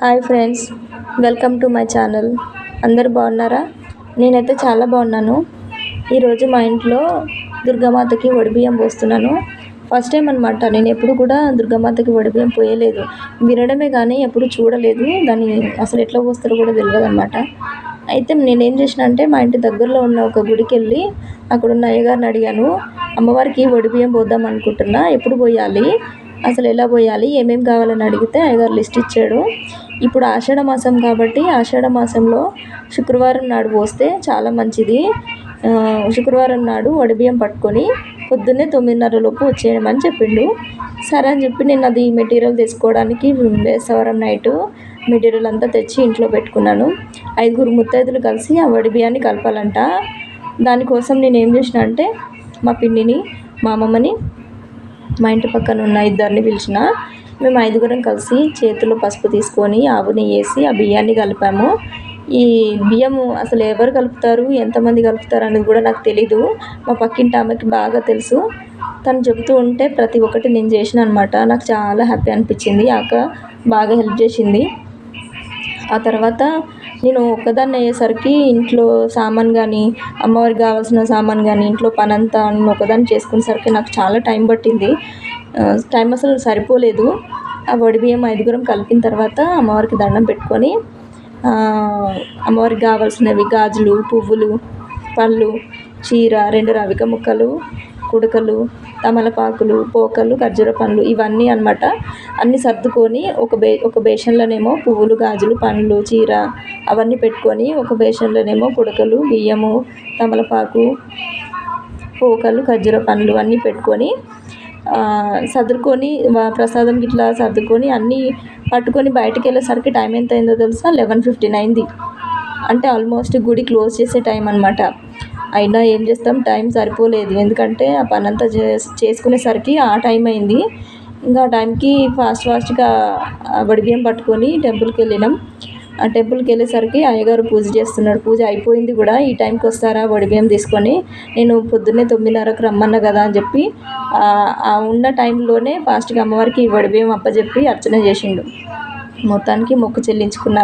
Hi friends welcome to my channel. అందరు బాగున్నారా? నేనైతే చాలా బాగున్నాను. ఈరోజు మా ఇంట్లో దుర్గామాతకి వడిబియ్యం పోస్తున్నాను. ఫస్ట్ టైం అనమాట నేను ఎప్పుడు కూడా దుర్గామాతకి వడిబియ్యం పోయలేదు. వినడమే కానీ ఎప్పుడు చూడలేదు. దాన్ని అసలు ఎట్లా పోస్తారో కూడా తెలియదు అనమాట అయితే నేనేం చేసిన అంటే మా ఇంటి దగ్గరలో ఉన్న ఒక గుడికి వెళ్ళి అక్కడ ఉన్న అయ్యగారిని అడిగాను. అమ్మవారికి వడిబియ్యం పోద్దాం అనుకుంటున్నా. ఎప్పుడు పోయాలి? అసలు ఎలా పోయాలి? ఏమేమి కావాలని అడిగితే అయ్యగారు లిస్ట్ ఇచ్చాడు. ఇప్పుడు ఆషాఢ మాసం కాబట్టి ఆషాఢ మాసంలో శుక్రవారం నాడు పోస్తే చాలా మంచిది. శుక్రవారం నాడు వడిబియ్యం పట్టుకొని పొద్దున్నే తొమ్మిదిన్నరలోపు వచ్చేయమని చెప్పిండు. సరే అని చెప్పి నేను అది మెటీరియల్ తీసుకోవడానికి బేస్తవారం నైట్ మెటీరియల్ అంతా తెచ్చి ఇంట్లో పెట్టుకున్నాను. ఐదుగురు ముత్తైదులు కలిసి ఆ వడిబియ్యాన్ని కలపాలంట. దానికోసం నేను ఏం చేసిన అంటే మా పిన్నిని మా అమ్మమ్మని మా ఇంటి పక్కన ఉన్న ఇద్దరిని పిలిచిన మేము ఐదుగురం కలిసి చేతిలో పసుపు తీసుకొని ఆవుని వేసి ఆ బియ్యాన్ని కలిపాము. ఈ బియ్యము అసలు ఎవరు కలుపుతారు? ఎంతమంది కలుపుతారు అనేది కూడా నాకు తెలీదు. మా పక్కింటి ఆమెకి బాగా తెలుసు. తను చెబుతూ ఉంటే ప్రతి ఒక్కటి నేను చేసిన అనమాట నాకు చాలా హ్యాపీ అనిపించింది. అక్క బాగా హెల్ప్ చేసింది. ఆ తర్వాత నేను ఒక్కదాన్ని అయ్యేసరికి ఇంట్లో సామాన్ కానీ అమ్మవారికి కావాల్సిన సామాన్ కానీ ఇంట్లో పని అంతా నేను ఒకదాన్ని చేసుకునేసరికి నాకు చాలా టైం పట్టింది. టైం అసలు సరిపోలేదు. ఆ వడి బియ్యం ఐదుగురం కలిపిన తర్వాత అమ్మవారికి దండం పెట్టుకొని అమ్మవారికి కావాల్సినవి గాజులు పువ్వులు పళ్ళు చీర రెండు రవిక ముక్కలు కుడకలు తమలపాకులు పోకలు ఖర్జూర పండ్లు ఇవన్నీ అన్నమాట. అన్నీ సర్దుకొని ఒక బే ఒక బేషన్లోనేమో పువ్వులు గాజులు పండ్లు చీర అవన్నీ పెట్టుకొని ఒక బేషన్లోనేమో కుడకలు బియ్యము తమలపాకు పోకలు ఖర్జూర పండ్లు అన్నీ పెట్టుకొని సర్దుకొని ప్రసాదం ఇట్లా సర్దుకొని అన్నీ పట్టుకొని బయటకు వెళ్ళేసరికి టైం ఎంత అయిందో తెలుసా? లెవెన్ ఫిఫ్టీన్ అయింది అంటే ఆల్మోస్ట్ గుడి క్లోజ్ చేసే టైం అనమాట అయినా ఏం చేస్తాం? టైం సరిపోలేదు. ఎందుకంటే ఆ పని అంతా చేస్ చేసుకునేసరికి ఆ టైం అయింది. ఇంకా టైంకి ఫాస్ట్ ఫాస్ట్గా వడిబియ్యం పట్టుకొని టెంపుల్కి వెళ్ళినాం. ఆ టెంపుల్కి వెళ్ళేసరికి అయ్యగారు పూజ చేస్తున్నాడు. పూజ అయిపోయింది కూడా. ఈ టైంకి వస్తారా వడిబియ్యం తీసుకొని? నేను పొద్దున్నే తొమ్మిదిన్నరకు రమ్మన్నా కదా అని చెప్పి ఆ ఉన్న టైంలోనే ఫాస్ట్గా అమ్మవారికి వడిబియ్యం అప్పచెప్పి అర్చన చేసిండు. మొత్తానికి మొక్కు చెల్లించుకున్నాను.